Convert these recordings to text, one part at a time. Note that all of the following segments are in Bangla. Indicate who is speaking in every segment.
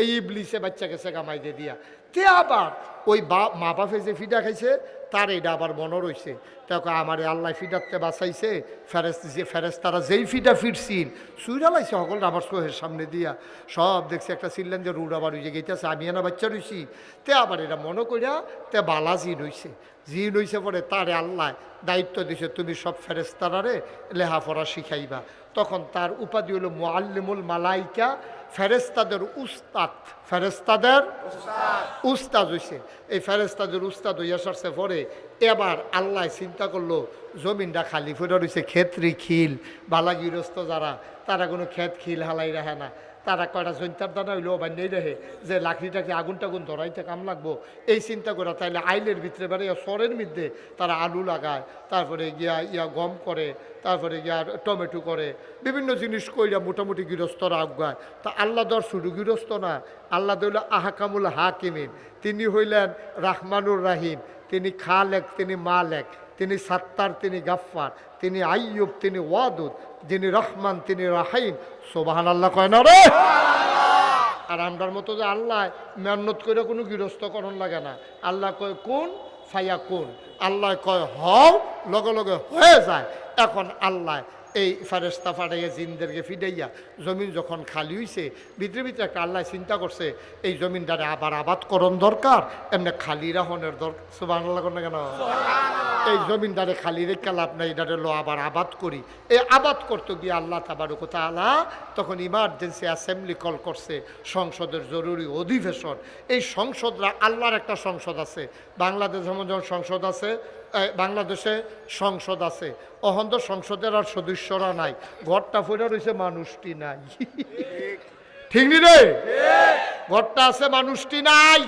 Speaker 1: এই ইবলিসে বাচ্চাকে সে কামাই দিয়ে দিয়া। তে আবার ওই বা মা বাপে যে ফিডা খাইছে, তার এটা আবার মনে রয়েছে তাকে আমার আল্লাহ ফিডাতে বাঁচাইছে ফেরেস যে ফেরেস তারা যেই ফিডা ফিরছিল, সুইরা লাইছে সকল আমার সোহের সামনে দিয়া। সব দেখছে, একটা চিল্লেন যে রুড আবার উইজে গেইতেছে, আমি না বাচ্চা রইছি। তে আবার এটা মনে করিয়া তে বালা জিন হইছে। জিন হইছে পরে তারে আল্লাহ দায়িত্ব দিছে, তুমি সব ফেরেস্তারারে লেহাপড়া শিখাইবা। তখন তার উপাধি হলো মোয়াল্লিমুল মালাইকা ফেরেস্তাদের উস্তাদ ফেরেস্তাদের উস্তাদ হইছে। এই ফেরেস্তাদের উস্তাদ হইয়া সারছে পরে এবার আল্লাহ চিন্তা করল, জমিনটা খালি ফুটে রয়েছে ক্ষেত্রি খিল বালা গৃহস্থ যারা, তারা কোনো ক্ষেত খিল হালাই রাখে না। তারা কয়টা জৈন্তার দানা হইল বান্যাই রাখে যে লাকড়িটাকে আগুন টাগুন ধরাইতে কাম লাগবো। এই চিন্তা করে তাইলে আইলের ভিতরে বেড়ে সরের মধ্যে তারা আলু লাগায়, তারপরে গিয়া ইয়া গম করে, তারপরে গিয়া টমেটো করে, বিভিন্ন জিনিস কইরা মোটামুটি গৃহস্থরা আগায় তা আল্লাহ দর শুধু গৃহস্থ না, আল্লাহ দৌল আহাকামুল হাকিমিন। তিনি হইলেন রাহমানুর রাহিম, তিনি খালেক, তিনি মালেক। তিনি সাত্তার, তিনি গাফফার, তিনি আইয়ুব, তিনি ওয়াদুদ, যিনি রহমান, তিনি রাহাইন সোবাহান আল্লাহ কয় না রে? আর আমরার মতো যে আল্লাহ, মেহনত করে কোনো গৃহস্থকরণ লাগে না। আল্লাহ কয়, কোন ফাইয়া কোন আল্লাহ কয়, হও। লগে লগে হয়ে যায়। এখন আল্লাহ এই ফারেস্তা ফাটাইয়া জিনদেরকে ফিডাইয়া জমিন যখন খালি হইছে ভিতরে ভিতরে একটা আল্লাহ চিন্তা করছে এই জমিনটারে আবার আবাদ করণ দরকার? এমনি খালি রাহনের দরকার সুবাহ কেন? এই জমিনদারে খালি রেখে লাভ নাই এটারে লো আবার আবাদ করি। এই আবাদ করতে গিয়ে আল্লাহ তাবারুক তাআলা তখন ইমার্জেন্সি অ্যাসেম্বলি কল করছে সংসদের জরুরি অধিবেশন। এই সংসদরা আল্লাহর একটা সংসদ আছে বাংলাদেশ যেমন যেমন সংসদ আছে বাংলাদেশে সংসদ আছে। অহন্ত সংসদের আর সদস্যরা নাই। ঘরটা ফুটে রয়েছে মানুষটি নাই। ঠিক নি রে? ঘরটা আছে, মানুষটি নাই।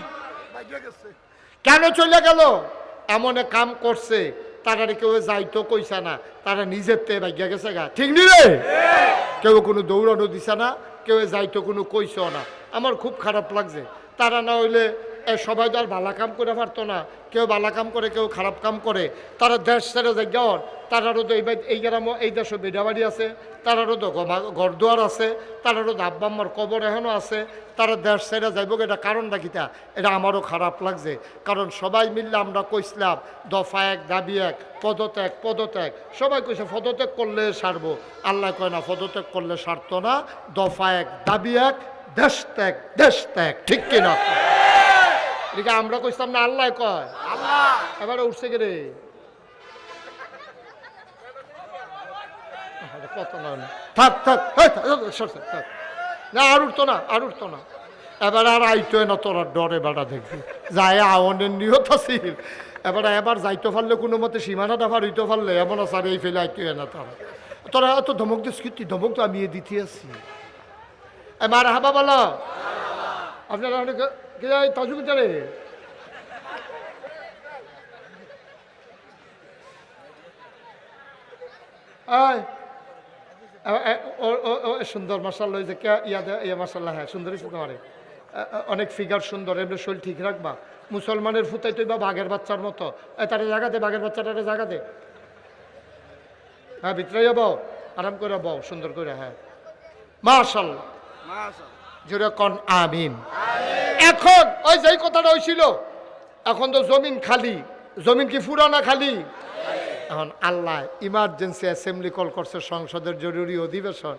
Speaker 1: কেন চলে গেল? এমন কাম করছে। তারা কেউ যাইতো কইছে না। তারা নিজের তে ভাগ্যা গেছে গা। ঠিক নি রে? কেউ কোনো দৌড়ানো দিছে না। কেউ যাইতো কোনো কইছে না। আমার খুব খারাপ লাগছে। তারা না হইলে এ সবাই তো আর ভালা কাম করে পারতো না, কেউ ভালা কাম করে, কেউ খারাপ কাম করে, তারা দেশ ছেড়ে যাওয়ার। তারারও তো এই এই গ্রামও, এই দেশে বেডাবাড়ি আছে। তারারও তো ঘরদুয়ার আছে। তারারও তো আব্বা আম্মার কবর এখনও আছে। তারা দেশ ছেড়ে যাইব এটা কারণটা কিতা এটা আমারও খারাপ লাগছে। কারণ সবাই মিললে আমরা কইসলাম, দফা এক, দাবি এক, পদত্যাগ পদত্যাগ। সবাই কইছে, পদত্যাগ করলে সারবো। আল্লাহ কয় না, পদত্যাগ করলে সারতো না। দফা এক, দাবি এক, দেশ ত্যাগ দেশ ত্যাগ। ঠিক কিনা? এদিকে আমরা কইতাম না আল্লাহ কয়। আল্লাহ। এবারে উঠছে কে রে? কত না থাক। না আর উঠতো না আর উঠতো না। এবার আর আইতো না তোরা ডরে বেড়া দেখবি যায় আওয়ানের নিয়ত আছিল এবারে এবার যাইতে পারলে কোনো মতে সীমানাটা পার হইতে পারলে এমন আছে এই ফেলে আইতো না তারা। তোরা এত ধমক দিস কি? তুই ধমক তো আমি এ দিতে আছি এবার হাবা বলো। আপনারা অনেক- কে যায় তাজু বিচারে আয়। সুন্দর মাসাল্লাহ যে ইয়া হ্যাঁ সুন্দর অনেক ফিগার সুন্দর এমনি শরীর ঠিক রাখবা। মুসলমানের ফুতাই তুই বা বাঘের বাচ্চার মতো। তারা জায়গা দে বাঘের বাচ্চাটারে জায়গা দে। হ্যাঁ ভিতরে যাব আরাম করে বও সুন্দর করে হ্যাঁ। মাশাল্লাহ জোরে কন আমিন। এখন। ওই যেই কথাটা হয়েছিল এখন তো জমিন খালি। জমিন কি ফুরানা খালি? এখন আল্লাহ ইমার্জেন্সি অ্যাসেম্বলি কল করছে, সংসদের জরুরি অধিবেশন।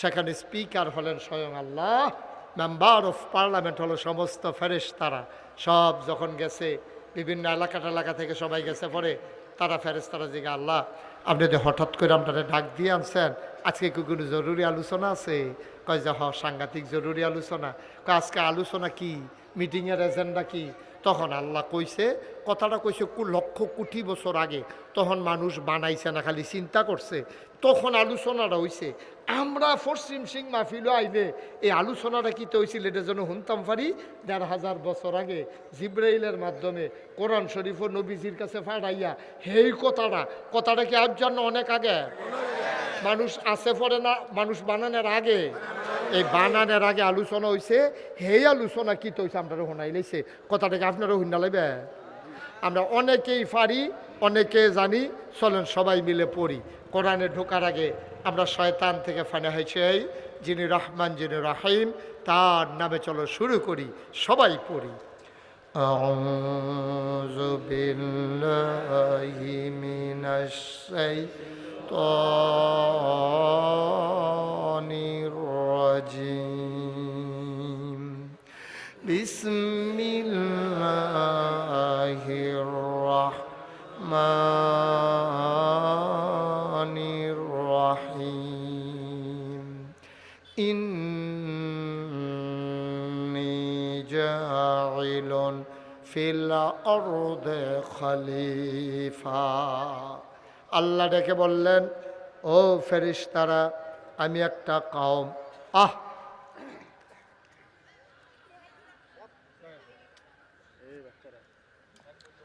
Speaker 1: সেখানে স্পিকার হলেন স্বয়ং আল্লাহ মেম্বার অফ পার্লামেন্ট হলো সমস্ত ফেরেশ তারা সব যখন গেছে, বিভিন্ন এলাকা এলাকা থেকে সবাই গেছে পরে, তারা ফেরেস তারা জিগা, আল্লাহ, আপনি যে হঠাৎ করে আপনারা ডাক দিয়ে আনছেন আজকে কি কোনো জরুরি আলোচনা আছে? কয় যে, হ, সাংঘাতিক জরুরি আলোচনা। কয়, আজকে আলোচনা কি? মিটিংয়ের এজেন্ডা কি? তখন আল্লাহ কইছে, কথাটা কইছে লক্ষ কোটি বছর আগে। তখন মানুষ বানাইছে না, খালি চিন্তা করছে। তখন আলোচনাটা হইছে, আমরা পশ্চিম সিং মাহফিলও আইলে এই আলোচনাটা কি তো হয়েছিল এটা যেন শুনতাম পারি, দেড় হাজার বছর আগে জিব্রাইলের মাধ্যমে কোরআন শরীফ ও নবীজির কাছে ফাড়াইয়া হেই কথাটা কথাটা কি আজ জন্য অনেক আগে? মানুষ আছে পড়ে না মানুষ বানানোর আগে এই বানানোর আগে আলোচনা হয়েছে সেই আলোচনা কি তো হয়েছে আপনারা শোনাই লাইছে কথাটাকে আপনারা শুনা লাগবে আমরা অনেকেই পারি অনেকে জানি চলেন সবাই মিলে পড়ি কোরআনে ঢোকার আগে আমরা শয়তান থেকে ফানা হয়েছে এই যিনি রহমান যিনি রাহিম তার নামে চলো শুরু করি সবাই পড়ি أعوذ بالله من الشيطان الرجيم. بسم الله الرحمن الرحيم. إني جاعل في الأرض خليفة. আল্লাহ ডেকে বললেন, ও ফেরিস্তারা, আমি একটা কওম। আহ!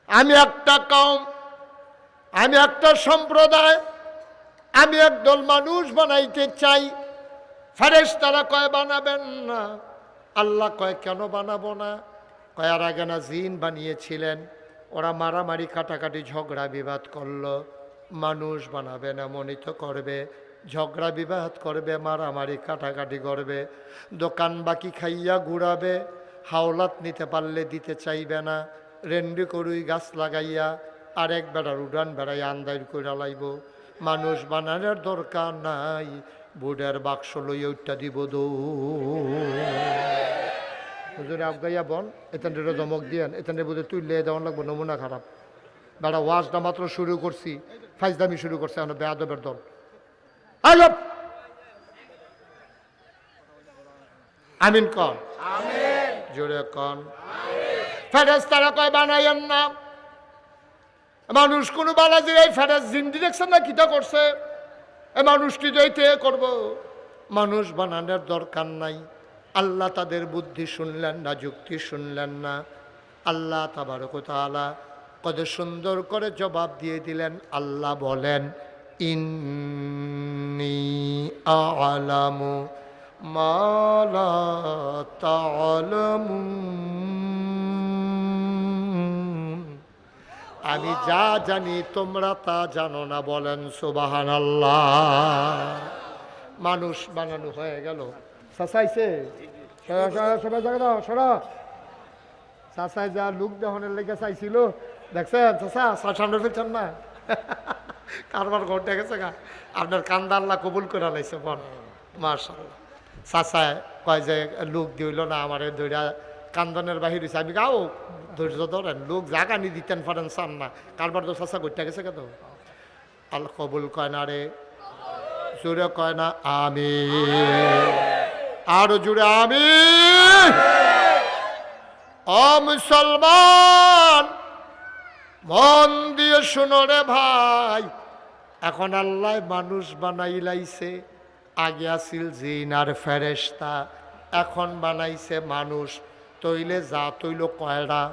Speaker 1: আমি একটা কম আমি একটা সম্প্রদায়, আমি একদল মানুষ বানাইতে চাই। ফেরেস তারা কয়, বানাবেন না। আল্লাহ কয়, কেন বানাবো না? কয়ার আগে না জিন বানিয়েছিলেন। ওরা মারামারি, কাটাকাটি, ঝগড়া, বিবাদ করল। মানুষ বানাবে না, মনিত করবে, ঝগড়া বিবাদ করবে, মারামারি কাটাকাটি করবে, দোকান বাকি খাইয়া ঘুরাবে, হাওলাত নিতে পারলে দিতে চাইবে না, রেন্ডি করুই গাছ লাগাইয়া আরেক বেড়ার উড়ান বেড়াই আন্দাইর করে লাইব। মানুষ বানানোর দরকার নাই বুড়ের বাক্স লইয়া উঠটা দিব দৌ। হুজুরে আফগাইয়া বন এখান দমক দিয়েন এখান তুই তুললে দেওয়ান লাগবো, নমুনা খারাপ। বেড়া ওয়াজটা মাত্র শুরু করছি। ফাইজদামি শুরু করছে এখন বেয়াদবের দল। আলপ আমিন কন। জোরে কন। ফেরেস তারা কয় বানাইয়েন না। মানুষ কোনো বালাজির এই ফেরেস জিন্দি দেখছেন না কিটা করছে? এ মানুষটি যাইতে করব। মানুষ বানানোর দরকার নাই। আল্লাহ তাদের বুদ্ধি শুনলেন না, যুক্তি শুনলেন না। আল্লাহ তাবারক তাআলা কত সুন্দর করে জবাব দিয়ে দিলেন আল্লাহ বলেন ইন্নি আলামু মালা আমি যা জানি তোমরা তা জানো না বলেন সুবাহান মানুষ বানানো হয়ে গেল সাসাইছে সবাই জায়গা দাও সরা চাষায় যা লুক দহনের লেগে চাইছিল দেখছেন চাষা সামনে ফেলছেন না? কারবার ঘটে গেছে গা। আপনার কান্দা আল্লাহ কবুল করে লাইছে, বল। মার্শাল্লাহ চাষায় কয় যে, লোক দিল না, আমার দৈরা কান্দনের বাহির হয়েছে আমি গাও ধৈর্য ধরেন, লোক জাগানি দিতেন পারেন, চান না। কারবার তো চাষা ঘটে গেছে কেন? আল্লাহ কবুল কয় না রে, জোরে কয় না আমি আরও জুড়ে আমি ও মুসলমান মন দিয়ে শুনো রে ভাই। এখন আল্লাহ মানুষ বানাই লাইছে আগে আসিল জিন আর ফেরেস্তা এখন বানাইছে মানুষ। তৈলে যা তৈল কয়রা।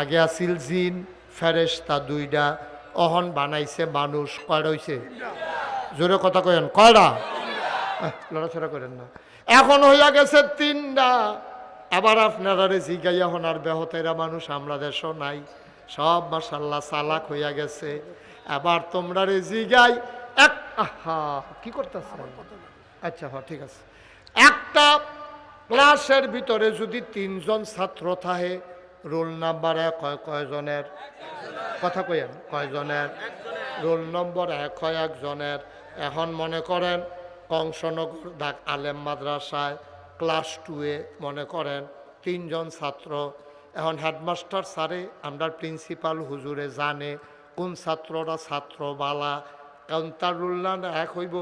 Speaker 1: আগে আসিল জিন ফেরেস্তা দুইটা অহন বানাইছে মানুষ। হইছে? জোরে কথা কয়েন কয়রা লড়াছড়া করেন না। এখন হইয়া গেছে তিনটা আবার আপনারা রে জিগাইয়া হনার বেহতেরা মানুষ, আমরা দেশও নাই। সব মাসাল্লাহ চালাক হইয়া গেছে। আবার তোমরা রে জিগাই এক আহা কি করতেছ? আচ্ছা হ্যাঁ ঠিক আছে। একটা ক্লাসের ভিতরে যদি তিনজন ছাত্র থাকে রোল নাম্বার এক হয় কয়জনের? কথা কইেন কয়জনের? রোল নম্বর এক হয় একজনের। এখন মনে করেন কংসনগর ডাক আলেম মাদ্রাসায় ক্লাস টুয়ে মনে করেন তিনজন ছাত্র এখন হেডমাস্টার স্যারে আমরা প্রিন্সিপাল হুজুরে জানে, কোন ছাত্ররা ছাত্র বালা কারণ তার রুল্লান এক হইব,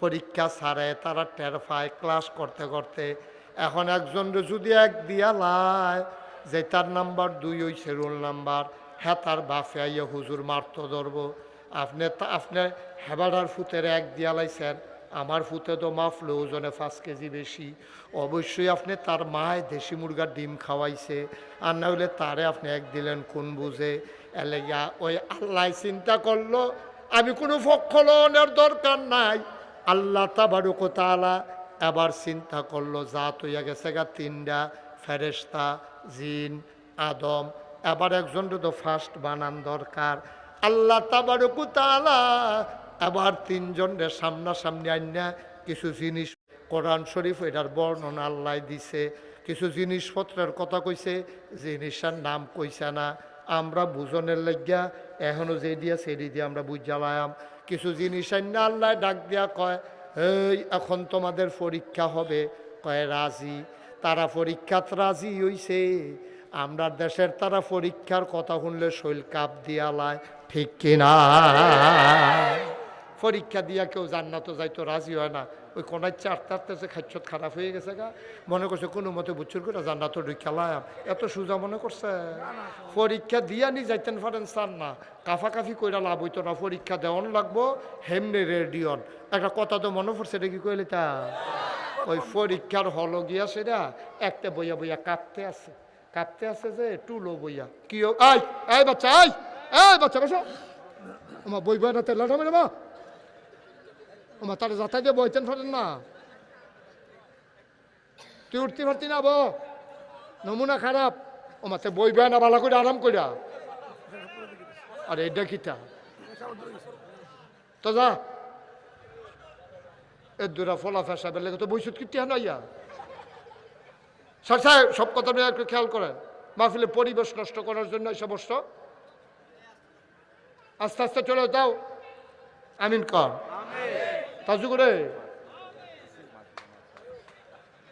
Speaker 1: পরীক্ষা ছাড়ে তারা টের পায় ক্লাস করতে করতে। এখন একজন যদি এক দিয়া লায় যে তার নাম্বার দুই হইছে রোল নাম্বার হ্যাঁ তার বাফে আইয়া হুজুর মারতো ধরবো। আপনি আপনি হেবাডার ফুতের এক দিয়া লাইছেন। আমার ফুতে তো মাফলো, ওজনে পাঁচ কেজি বেশি। অবশ্যই আপনি তার মায় দেশি মুরগার ডিম খাওয়াইছে। আর না হলে তারে আপনি এক দিলেন কোন বুঝে? এলেগা ওই আল্লাহ চিন্তা করল, আমি কোনো ফক্ষলনের দরকার নাই। আল্লাহ তাবারুক তালা এবার চিন্তা করল, জাত হইয়া গেছে গা তিনটা ফেরেস্তা জিন, আদম। এবার একজন তো ফার্স্ট বানান দরকার। আল্লাহ তাবারুক তালা এবার তিনজনের সামনাসামনি আইনা কিছু জিনিস কোরআন শরীফ, এটার বর্ণনা আল্লাহ দিছে। কিছু জিনিসপত্রের কথা কইছে জিনিসটার নাম কইছে না। আমরা বুঝনের লাগিয়া এখনও যে দিয়া সেদি দিয়ে আমরা বুঝ জ্বালায়াম কিছু জিনিস না আল্লাহ ডাক দিয়া কয়, এই, এখন তোমাদের পরীক্ষা হবে। কয়, রাজি। তারা পরীক্ষাত রাজি হইছে। আমরা দেশের তারা পরীক্ষার কথা শুনলে শৈল কাপ দিয়ালায় ঠিক কিনা? পরীক্ষা দিয়া কেউ জান্নাতও যাইতো রাজি হয় না। ওই কোনায় চার তারতেছে খাচ্ছত খারাপ হয়ে গেছে গা। মনে করছে কোনো মতে বুচ্ছুর করে জান্নাতও খেলাম এত সোজা মনে করছে? পরীক্ষা দিয়া নি যাইতেন পারেন চান না। কাফাকাফি কইরা লাভ হইতো না। পরীক্ষা দেওয়ান লাগবো, হেমনে রেডিয়ন একটা কথা তো মনে পড়ছে, এটা কি কইলে তা? ওই পরীক্ষার হল গিয়া সেটা একটা বইয়া বইয়া কাঁপতে আছে। কাঁপতে আছে যে টুলো বইয়া। কি আই এই বাচ্চা, আই এই বাচ্চা, বসো। আমার বই বই না তেল না আমার তার যাতাই দিয়ে বইতেন ফেলেন না। তুই উঠতে পারতি না নমুনা খারাপ। ও মাতে বই বই না, ভালো করে আরাম করিয়া আরে, এটা কিটা তো? যা। এর দুরা ফলা ফেসা বেলে তো বইসুত কিটি হান ইয়া? স্যার সাহেব সব কথা নিয়ে একটু খেয়াল করেন। মাহফিলে পরিবেশ নষ্ট করার জন্য এই সমস্ত আস্তে আস্তে চলে দাও আমিন কর। তাজু করে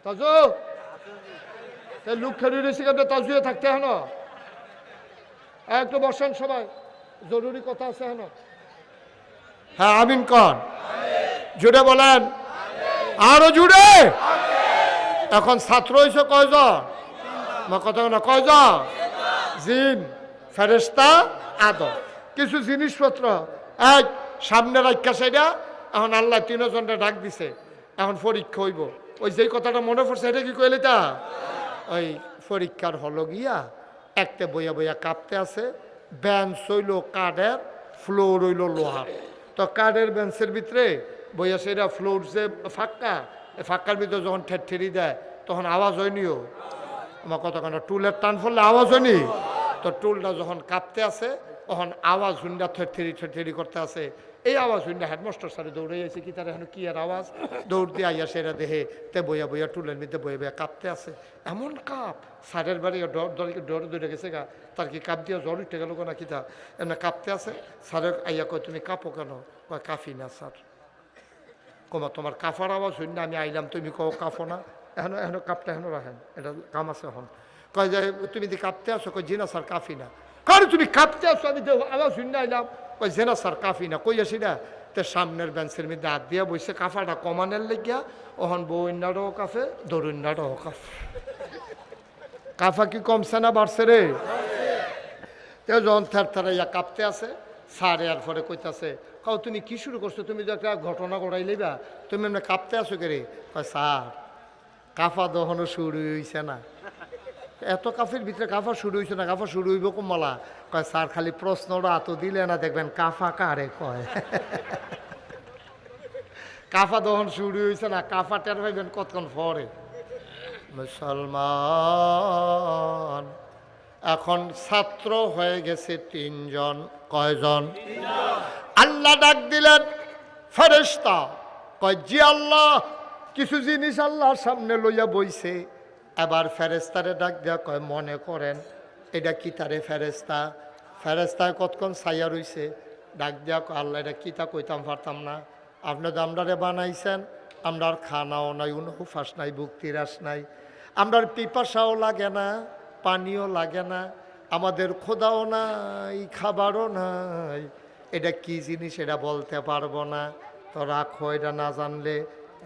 Speaker 1: তাজু লুক খেলি রয়েছে কেন তাজুয়ে থাকতে হেন। একটু বসেন সবাই। জরুরি কথা আছে হেন। হ্যাঁ আমিন কর জুড়ে বলেন। আরও জুড়ে। এখন ছাত্র হয়েছে কয়জন? কথা না কয়জন? জিন ফেরেস্তা আদম। কিছু জিনিসপত্র। এক সামনে রাখা সেটা এখন আল্লাহ তিনজনটা ডাক দিছে, এখন পরীক্ষা হইব। ওই যেই কথাটা মনে পড়ছে, এটা কি কইলে তা ওই পরীক্ষার হলো গিয়া একটা বইয়া বইয়া কাঁপতে আছে বেঞ্চ হইল কাঠের, ফ্লোর হইল লোহার। তো কাঠের বেঞ্চের ভিতরে বইয়া সেটা ফ্লোর যে ফাঁকা ফাঁকার ভিতরে যখন ঠেরি দেয়, তখন আওয়াজ হয়নিও আমার কতক্ষণ টুলের টান ফললে আওয়াজ হয়নি? তো টুলটা যখন কাঁপতে আছে, তখন আওয়াজ হুন্ডা থেরি থেরি করতে আছে। এই আওয়াজ হুন্ডা হেডমাস্টার স্যারে দৌড়ে আছে কি তার এখন কি আর আওয়াজ দৌড় দিয়ে আইয়া সেরা দেহে তে বইয়া বইয়া টুলের মধ্যে বইয়া বইয়া কাঁপতে আছে এমন কাপ স্যারের বাড়ি ডর ডর ডর দৌড়ে গেছে গা তার কি কাপ দিয়ে জ্বর উঠে গেল না কি তা এমনি কাঁপতে আছে স্যারের আইয়া কয় তুমি কাঁপো কেন কয় কাফি না স্যার কমা তোমার কাফার আওয়াজ হইন না আমি আইলাম তুমি কও কাফো না এখন এখন কাপটা এখন রাখেন এটা কাম আছে এখন কয় যে তুমি যদি কাঁপতে আসো কই জিনা স্যার কাফি না কারণ তুমি কাঁপতে আসো আমি আওয়াজ হইন না আইলাম কই জেনা স্যার কাফি না কই আসি না তে সামনের বেঞ্চের মধ্যে হাত দিয়া বসে কাফাটা কমানের লেগিয়া ওহন বইনারও কাফে দরুন্নারও কাফে। কাফা কি কমছে না বাড়ছে রে? তেও যখন থার থারাইয়া কাঁপতে আছে, স্যার এর পরে কইতাছে কাউ তুমি কি শুরু করছ? তুমি তো একটা ঘটনা ঘটাই লইবা, তুমি এমনি কাঁপতে আসো কে রে? কয়, স্যার, কাফা দহনও শুরু হইছে না। এত কাফের ভিতরে কাফা শুরু হইছে না কাফা শুরু হইব কমলা কয়, স্যার, খালি প্রশ্নটা এত দিলে না দেখবেন কাফা কারে কয়? কাফা দহন শুরু হইছে না, কাফা টের পাইবেন কতক্ষণ পরে? মুসলমান, এখন ছাত্র হয়ে গেছে তিনজন, কয়জন? আল্লাহ ডাক দিলেন ফেরেস্তা কয়, জি আল্লাহ, কিছু জিনিস আল্লাহর সামনে লইয়া বইছে। এবার ফেরেস্তারে ডাক দেয়া কয়, মনে করেন, এটা কি তারে ফেরেস্তা ফেরেস্তায় কতক্ষণ ছাইয়া রইছে? ডাক দেয়া কয়, আল্লাহ, এটা কি তা কইতাম পারতাম না। আপনি তো আমরারে বানাইছেন আমরার খানাও নাই উনহুফাস নাই বুক্তিরাস নাই। আমরার পিপাসাও লাগে না, পানিও লাগে না, আমাদের খোদাও নাই, খাবারও নাই। এটা কি জিনিস, এটা বলতে পারব না। তো রাখো, এটা না জানলে।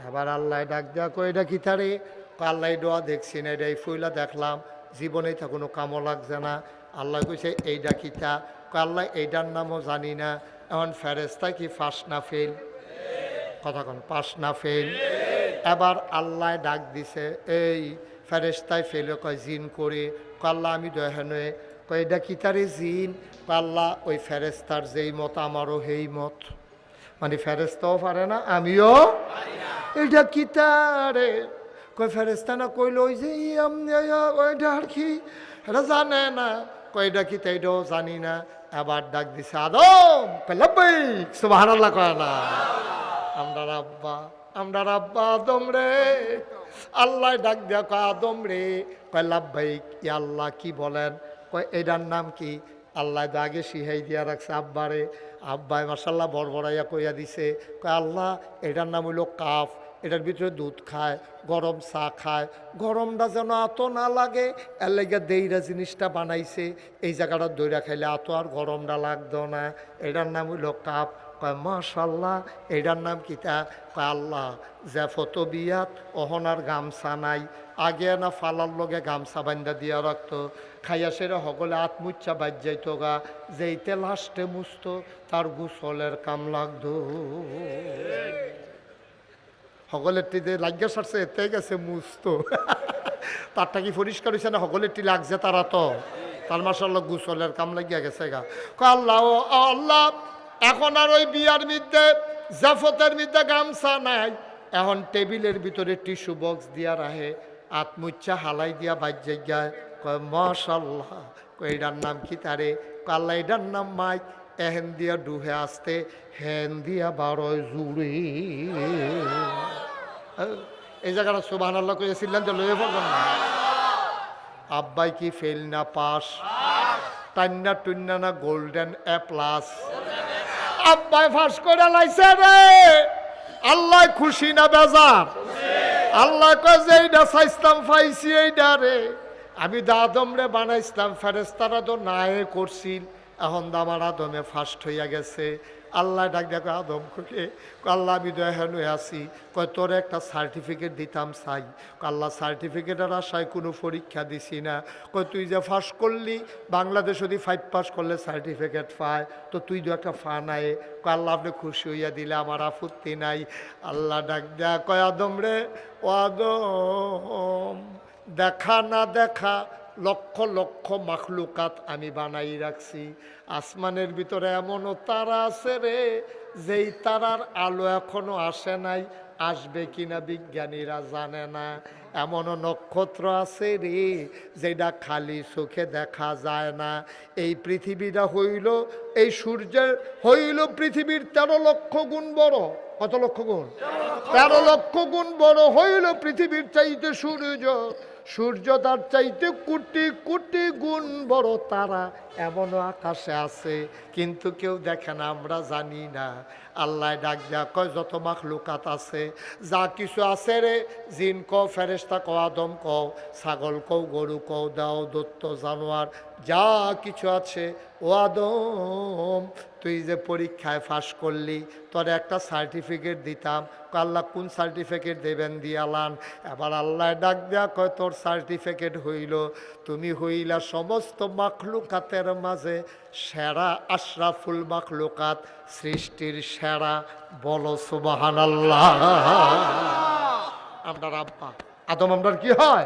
Speaker 1: এবার আল্লাহ ডাক দেওয়া কো এটা কি তারে? কয় আল্লাহ দোয়া দেখছি না এটা এই ফুইলা দেখলাম। জীবনে তা কোনো কামও লাগছে না। আল্লাহ কইছে এইটা কিতা আল্লাহ এইটার নামও জানি না। এখন ফেরেস্তা কি ফাঁস না ফেল? কথা কন পাস না ফেল। এবার আল্লাহ ডাক দিছে, এই ফেরেস্তায় ফেলে। কয়, জিন করে। কাল্লা আমি দয়ানে কয় এটা কি তারে জিন? কাল্লা ওই ফেরেস্তার যেই মত, আমারও সেই মত। মানে ফেরেস্তাও পারে না, আমিও এটা কি তারে কয় ফেরেস্তা না কইল, ওই যে ওইটা আর কি? এটা জানে না। কয়টা কি তাইটাও জানি না। আবার ডাক দিছে, আদম! কয় লব্বাইক সুবহানাল্লাহ কয়, না। আমরা আব্বা আমরা আব্বা আদম রে। আল্লাহ ডাক দিয়া কয়, আদম রে। কয় কি আল্লাহ কি বলেন? কয়, এটার নাম কি? আল্লাহ তো আগে শিহাই দিয়া রাখছে আব্বারে আব্বাই মাসাল্লাহ বড়বড়াইয়া কইয়া দিছে, কয়, আল্লাহ, এটার নাম হইল কাফ। এটার ভিতরে দুধ খায়, গরম চা খায়। গরমটা যেন এত না লাগে, এর লেগে দেইরা জিনিসটা বানাইছে। এই জায়গাটা দইরা খাইলে এত আর গরমটা লাগতো না। এটার নাম হইল কাপ। কয়, মাশাল্লাহ, এটার নাম কিতা কয়, আল্লাহ, যে ফত বিয়াত অহনার গামছা নাই। আগে না ফালার লগে গামছা বান্ধা দিয়া রাখতো। খাইয়া সেরে সকলে আত্মুচ্ছা বাজ যাইতো গা। যেইতে লাস্টে মুছত, তার গুসলের কাম লাগতো। সকলের টিতে লাগিয়া সারছে, এতে গেছে মুস্ত। তারটা কি পরিষ্কার হয়েছে না সকলের টি লাগছে তারা তো? তার মাসাল্লাহ গুসলের কাম লাগিয়া গেছে গা। আল্লাহ আল্লাহ, এখন আর ওই বিয়ার মধ্যে, জাফতের মধ্যে গামছা নাই। এখন টেবিলের ভিতরে টিস্যু বক্স দিয়া রাহে আত্মুচ্ছা হালাই দিয়া বাজ যায় কয় মাশাল্লাহ এটার নাম কি তারে? কয়, আল্লাহ, এটার নাম মাইক। এহেন দিয়া ডুহে আসতে, হেন দিয়া বারোয় জুড়ে। এই জায়গাটা সুবাহ আল্লাহ কইয়াছিলেন যে লয়ে পড়বেন না। আব্বাই কি ফেল না পাস? টান্না টুন্না না গোল্ডেন এ প্লাস আব্বাই ফাঁস করে লাইছে রে। আল্লাহ খুশি না বেজার? আল্লাহ কয় এইটা চাইতাম পাইছি এইটা রে। আমি দাদম রে বানাইছিলাম ফেরেস্তারা তো নায়ে করছিল। এখন তো আমার আদমে ফার্স্ট হইয়া গেছে। আল্লাহ ডাক দেখো আদম খুকে আল্লাহ, আমি তো হেন আছি। কয়, তোর একটা সার্টিফিকেট দিতাম চাই আল্লাহ সার্টিফিকেটের আশায় কোনো পরীক্ষা দিছি না। কয়, তুই যে ফার্স্ট করলি, বাংলাদেশ যদি ফাইভ পাস করলে সার্টিফিকেট পায়, তো তুই তো একটা ফা নাই। কয়, আল্লাহ, আপনি খুশি হইয়া দিলে আমার আপত্তি নাই। আল্লাহ ডাক দেয়া কয়, আদম রে, ও আদম, দেখা না দেখা লক্ষ লক্ষ মাখলুকাত আমি বানাই রাখছি। আসমানের ভিতরে এমনও তারা আছে রে, যেই তারার আলো এখনও আসে নাই, আসবে কিনা বিজ্ঞানীরা জানে না। এমনও নক্ষত্র আছে রে, যেটা খালি চোখে দেখা যায় না। এই পৃথিবীটা হইল, এই সূর্যের হইল পৃথিবীর তেরো লক্ষ গুণ বড়। কত লক্ষ গুণ? তেরো লক্ষ গুণ বড় হইল পৃথিবীর চাইতে সূর্য। সূর্য তার চাইতে কোটি কোটি গুণ বড় তারা এমনও আকাশে আছে, কিন্তু কেউ দেখে না, আমরা জানি না। আল্লাহ ডাক দেয়া কয়, যত মাখ লুকাত আছে, যা কিছু আছে রে, জিন কও ফেরেস্তা কও, আদম কও, ছাগল কও, গরু কও, দাও দত্ত জানোয়ার, যা কিছু আছে, ও আদম, তুই যে পরীক্ষায় ফাঁস করলি, তোর একটা সার্টিফিকেট দিতাম। আল্লাহ, কোন সার্টিফিকেট দেবেন দিয়ালান এবার আল্লাহ ডাক দেয়া কয়, তোর সার্টিফিকেট হইল, তুমি হইলা সমস্ত মাখলুকাতের মাঝে সেরা আশরাফুল মাখলুকাত সৃষ্টির সেরা, বলো সুবাহান আল্লাহ আপনার আব্বা। আদম আমরার কি হয়?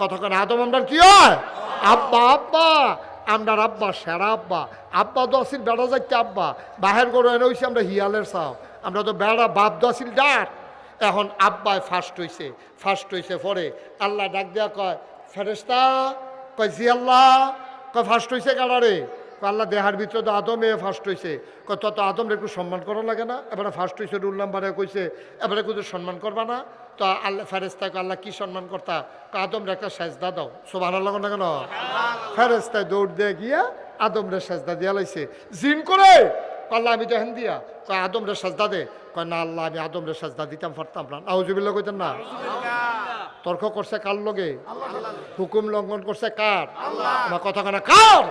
Speaker 1: কতক্ষণ আদম আমরার কি হয়? আব্বা আব্বা। আমরার আব্বা সেরা আব্বা। আব্বা তো আসিল বেড়া যাচ্ছে আব্বা। বাহের গরু এনে হয়েছে আমরা হিয়ালের চাও। আমরা তো বেড়া, বাপ তো আসিল ডাক। এখন আব্বায় ফার্স্ট হইছে। ফার্স্ট হইছে পরে। আল্লাহ ডাক দেয়া কয় ফেরেস্তা কয়, জি আল্লাহ। কয় ফার্স্ট হইছে কারারে আল্লাহ দেহার ভিতরে তো আদমে ফার্স্ট হইছে। কয় তত আদমরে একটু সম্মান করা লাগে না। এবারে ফার্স্ট হয়েছে রুল নাম্বারে কইছে, এবারে কিন্তু সম্মান করবা না। তো আল্লাহ ফেরেস্তাকে আল্লাহ কি সম্মান করতা? আদমরে একটা সেজদা দাও। সোভান আল্লাহ না কেন? ফেরেস্তায় দৌড় দিয়ে গিয়া আদমরে সেজদা দিয়া লাইছে। জিন করে? আল্লাহ আমি তো হেন দিয়া। কয় আদমরে সেজদা দে। কয় না আল্লাহ আমি আদমরে সেজদা দিতাম পারতাম না। নাউজুবিল্লাহ কইতেন না? তর্ক করছে কার লগে? হুকুম লঙ্ঘন করছে কার? আমার কথা কেনা কার?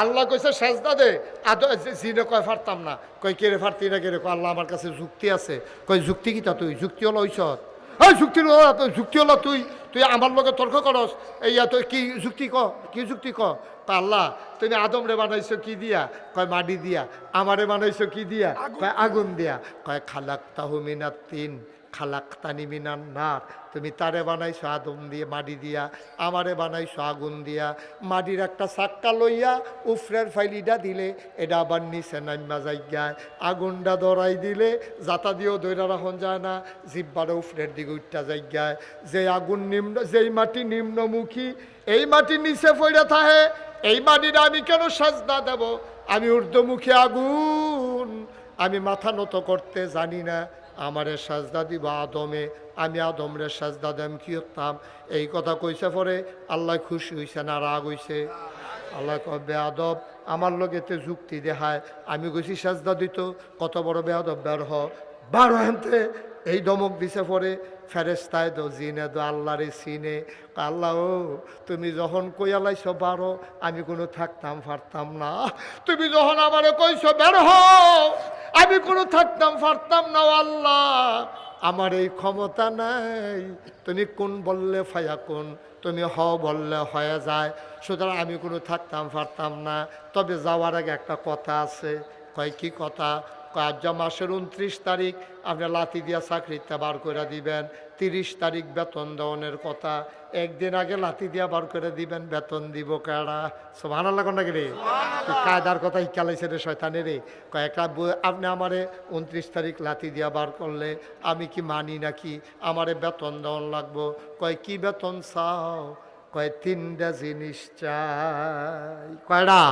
Speaker 1: আল্লাহ। কইছে সেজদা দে। আদ জিনে কয় ফারতাম না। কই কেড়ে ফারতি না কেড়ে কয় আল্লাহ আমার কাছে যুক্তি আছে। কই যুক্তি কিতা তুই? যুক্তি হলো ঐসত এই যুক্তি তুই যুক্তি হলো তুই। তুই আমার লগে তর্ক করস। এইয়া তুই কি যুক্তি ক? কি যুক্তি ক? তা আল্লাহ তুমি আদম রে বানাইছো কি দিয়া? কয় মাটি দিয়া। আমারে বানাইছো কি দিয়া? কয় আগুন দিয়া। কয় খালাক তাহুমিনাত তিন। খালাক্তানি মিনান নার। তুমি তারে বানাইছো আদম দিয়ে, মাটি দিয়া, আমারে বানাইছো আগুন দিয়া। মাটির একটা চাক্কা লইয়া উফরের ফাইলিটা দিলে, এটা আবার নিচে নাইমা যাইগায় আগুনটা ধরাই দিলে যাতা দিয়েও দৈরা রাখন যায় না, জিব্বারে উফরের দিকে উঠটা যাইগায় যে আগুন নিম্ন, যেই মাটি নিম্নমুখী, এই মাটি নিচে পড়ে থাহে এই মাটিটা আমি কেন সাজদা দেব? আমি ঊর্ধ্বমুখী আগুন, আমি মাথা নত করতে জানি না। আমারে সাজদা দিব আদমে, আমি আদমরে সাজদা দেম, কি করতাম? এই কথা কইছে পরে আল্লাহ খুশি হইছে না রাগ হইছে। আল্লাহ কয়, বেয়াদব, আমার লগেতে যুক্তি দেখায়। আমি কইছি, সাজদা দিত, কত বড় বেয়াদব, বের হ। বারো হেনতে এই দমক দিছে পরে ফেরেস্তায় দো জিনে দো আল্লাহরে সিনে আল্লাহ তুমি যখন কইয়ালাইছ বারো, আমি কোনো থাকতাম পারতাম না। তুমি যখন আমারে কইছো বের হও, আমি কোনো থাকতাম পারতাম না আল্লাহ। আমার এই ক্ষমতা নাই। তুমি কোন বললে ফায়া কোন, তুমি হ বললে হয়ে যায়। সুতরাং আমি কোনো থাকতাম পারতাম না। তবে যাওয়ার আগে একটা কথা আছে। কয় কি কথা? কয় আজ মাসের উনত্রিশ তারিখ আপনি লাথি দিয়া চাকরিতে বার করে দিবেন। তিরিশ তারিখ বেতন দেওয়ানের কথা। একদিন আগে লাথি দিয়া বার করে দিবেন বেতন দিব কেডা সব ভালো লাগো নাকি রে? কায়দার কথা শিকালাইছে রে শয়তানে রে? কয়েকটা আপনি আমারে উনত্রিশ তারিখ লাথি দিয়া বার করলে আমি কি মানি নাকি? আমারে বেতন দেওয়ান লাগবো। কয় কি বেতন চাও? কয় তিনটা জিনিস চাই। কয়টা?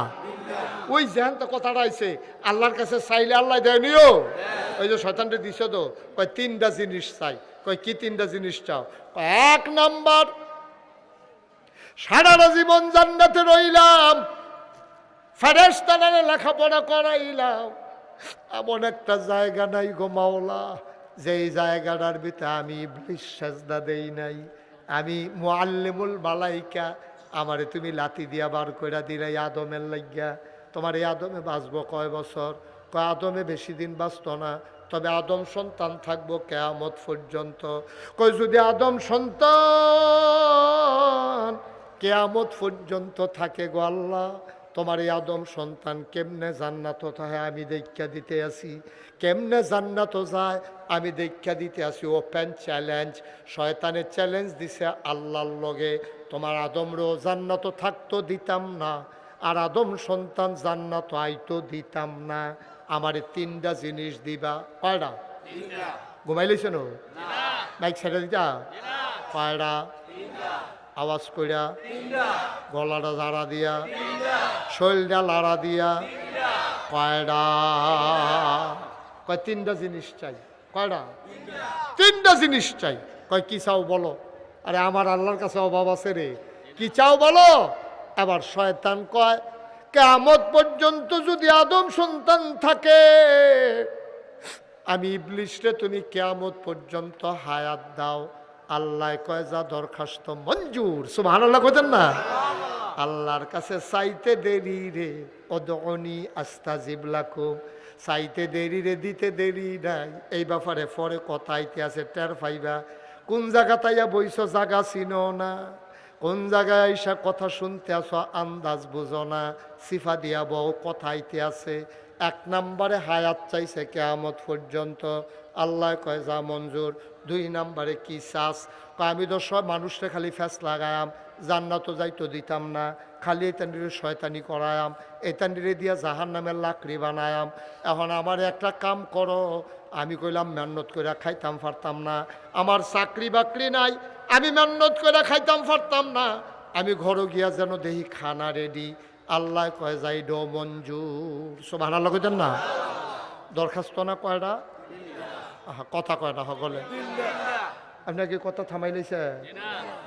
Speaker 1: ওই যেন তো কথাটা আইছে আল্লাহর কাছে চাইলে আল্লাহ দেয়নিও ওই যে শয়তানটা দিছে তো, কয় তিনটা জিনিস চাই। কয় কি তিনটা জিনিস চাও? এক নাম্বার, সারাটা জীবন জান্নাতে রইলাম ফেরেস্তানারে লেখাপড়া করাইলাম। এমন একটা জায়গা নাই গো মাওলা, যেই জায়গাটার ভিতরে আমি সাজদা দেই নাই। আমি মোয়াল্লেমুল বালাইকা আমারে তুমি লাতি দিয়া বার কইরা দিলে আদমের লাগিয়া তোমার এই আদমে বাঁচবো কয় বছর? কয়, আদমে বেশি দিন বাঁচত না, তবে আদম সন্তান থাকব কেয়ামত পর্যন্ত। কই যদি আদম সন্তান কেয়ামত পর্যন্ত থাকে গো আল্লাহ তোমার এই আদম সন্তান কেমনে জান্নাত থাকে আমি দেখা দিতে আসি। কেমনে জান্নাত যায় আমি দেখা দিতে আসি। ওপেন চ্যালেঞ্জ শয়তানের চ্যালেঞ্জ দিছে আল্লাহর লগে। তোমার আদমরও জান্নাত থাকতো দিতাম না আর আদম সন্তান জান্নাত আইতো দিতাম না। আমারে তিনটা জিনিস দিবা। কয়টা? ঘুমাইলিস না? বাইক ছেড়ে দিতা? কয়টা? আওয়াজ কইরা? গলাটা জাড়া দিয়া? শরীরটা লাড়া দিয়া কয়ডা? কয়, তিনটা জিনিস চাই। কয়ডা? তিনটা জিনিস চাই। কয়, কি চাও বলো? আরে আমার আল্লাহর কাছে অভাব আছে রে। কি চাও বলো? আবার শয়তান কয় কেমত পর্যন্ত যদি আদম সন্তান থাকে, আমি ইবলিশরে তুমি কেয়ামত পর্যন্ত হায়াত দাও। আল্লাহ কয়, যা দরখাস্ত মঞ্জুর। সুবহান আল্লাহ কোথান না? আল্লাহর কাছে চাইতে দেরি রে অদনি আস্তা জিবলাকুম চাইতে দেরি রে, দিতে দেরি নাই। এই ব্যাপারে পরে কথা আছে টের পাইবা। কোন জায়গা তাইয়া বইছ জাগা চিনো না। কোন জায়গায় আইসা কথা শুনতে আসো আন্দাজ বুঝো না। সিফা দিয়া বউ, কথা আছে এক নম্বরে হায়াত চাইছে কেয়ামত পর্যন্ত। আল্লাহ কয়, যা মঞ্জুর। দুই নম্বরে, কি কয়, আমি তো সব মানুষরে খালি ফ্যাস লাগায়াম। জান্নাতও যাইতো দিতাম না। খালি এতান্ডিরে শয়তানি করায়াম এতান্ডিরে দিয়া জাহান নামের লাকড়ি বানায়াম। এখন আমার একটা কাম করো, আমি কইলাম মেহনত করে খাইতাম পারতাম না। আমার চাকরি বাকরি নাই, আমি মেহনত করে খাইতাম পারতাম না। আমি ঘরও গিয়া যেন দেখি খানা রেডি। আল্লাহ কয়, যাই ডো মঞ্জুর। সব আনার কইতেন না? দরখাস্ত না কয়টা কথা কয়টা সকলে আপনাকে কথা থামাই লইছে?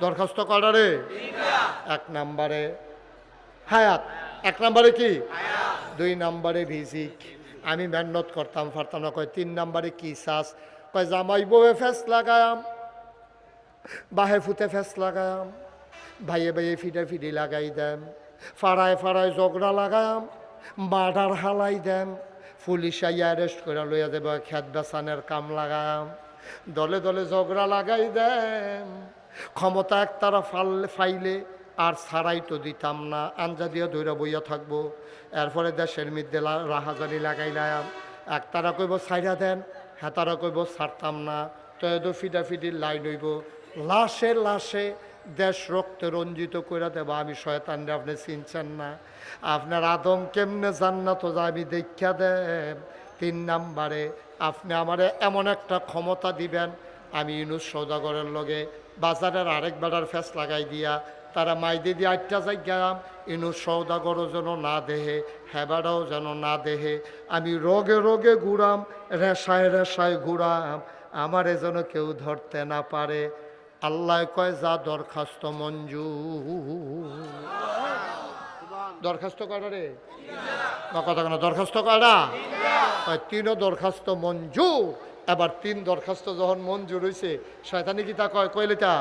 Speaker 1: দরখাস্ত কয়টা রে এক নাম্বারে হায়াত। এক নাম্বারে কি? দুই নাম্বারে ভিজিক আমি মেহনত করতাম পারতাম না। কয় তিন নাম্বারে কি চাস কয় জামাই বউয়ে ফেস লাগায়াম। বাহে ফুতে ফেস লাগায়াম। ভাইয়ে ভাইয়ে ফিটে ফিডি লাগাই দেম। ফাড়ায় ফাড়ায় ঝগড়া লাগায়াম মার্ডার হালাই দেম। পুলিশ আইয়া অ্যারেস্ট করে লইয়া দেব খেত বেচানের কাম লাগায়াম দলে দলে ঝগড়া লাগাই দেন। ক্ষমতা একতারা ফাল ফাইলে, আর ছাড়াই তো দিতাম না। আঞ্জা দিয়ে ধৈরা বইয়া থাকব। এরপরে দেশের মধ্যে লা- রাহাজানি লাগাইলাম একতারা কইব ছাইরা দেন। হেতারা কইব, ছাড়তাম না। তো এদো ফিটা ফিটির লাইন হইব। লাশে লাশে দেশ রক্তে রঞ্জিত করে দেব, আমি শয়তানরে আপনি চিনছেন না। আপনার আদম কেমনে জান্নাত আমি দেখা দেন তিন নাম্বারে। আপনি আমারে এমন একটা ক্ষমতা দিবেন, আমি ইউনুস সৌদাগরের লগে বাজারের আরেক বেড়ার ফেস লাগাই দিয়া তারা মাই দিদি আটটা যাই গেলাম ইনু সৌদাগরও যেন না দেহে হেবাটাও যেন না দেহে। আমি রোগে রোগে ঘুরাম, রেশায় রেশায় ঘুরাম, আমারে যেন কেউ ধরতে না পারে। আল্লাহ কয়, যা দরখাস্ত মঞ্জু দরখাস্ত করা রে? না কথা কেন দরখাস্ত করা তিনও দরখাস্ত মঞ্জুর। এবার তিন দরখাস্ত যখন মঞ্জুর হয়েছে শয়তানি কি তা কয়? কইলে তা?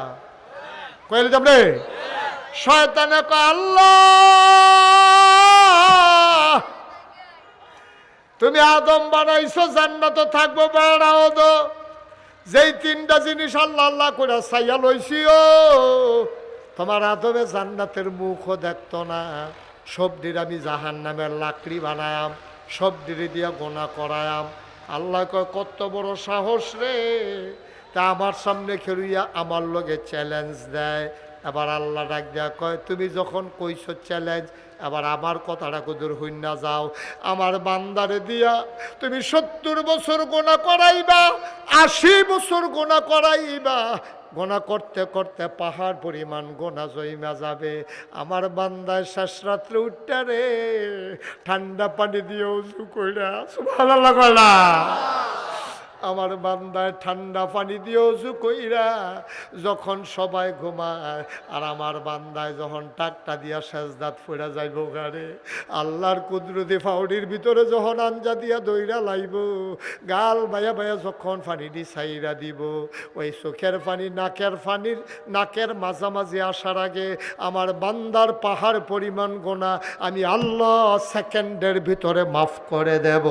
Speaker 1: কইলে যাবরে শয়তানে কয়, আল্লাহ! তুমি আদম বানাইছো, জান্নাত থাকব বেড়াও তো যেই তিনটা জিনিস আল্লাহ আল্লাহ করে সাইয়া লইছি, ও। তোমার আদমে জান্নাতের মুখও দেখতো না। সবদির আমি জাহান নামের লাকড়ি বানায়াম, সবদিরে দিয়া গোনা করায়াম। আল্লাহ কয়, কত বড় সাহস রে। তা আমার সামনে খেলুইয়া আমার লোকে চ্যালেঞ্জ দেয়। এবার আল্লাহ ডাক দেয়া কয়, তুমি যখন কইছো চ্যালেঞ্জ এবার আমার কথাটা কুদুর হইনা যাও। আমার বান্দারে দিয়া, তুমি সত্তর বছর গোনা করাইবা, আশি বছর গোনা করাইবা। গোনা করতে করতে পাহাড় পরিমাণ গোনা জইমা যাবে। আমার বান্দায় শেষ রাত্রে উঠতে রে, ঠান্ডা পানি দিয়ে উজু কইরা কইলা আমার বান্দায় ঠান্ডা পানি দিয়ে উজু কইরা। যখন সবাই ঘুমায়, আর আমার বান্দায় যখন টাকটা দিয়া সেজদাত ফুরা যাইব গারে আল্লাহর কুদরতি ফাউডির ভিতরে যখন আঞ্জা দিয়া দইরা লাইব, গাল বায়া বায়া যখন পানি দি সাইরা দিব, ওই চোখের পানি, নাকের পানির নাকের মাঝামাঝি আসার আগে আমার বান্দার পাহাড় পরিমাণ গোনা আমি আল্লাহ সেকেন্ডের ভিতরে মাফ করে দেব।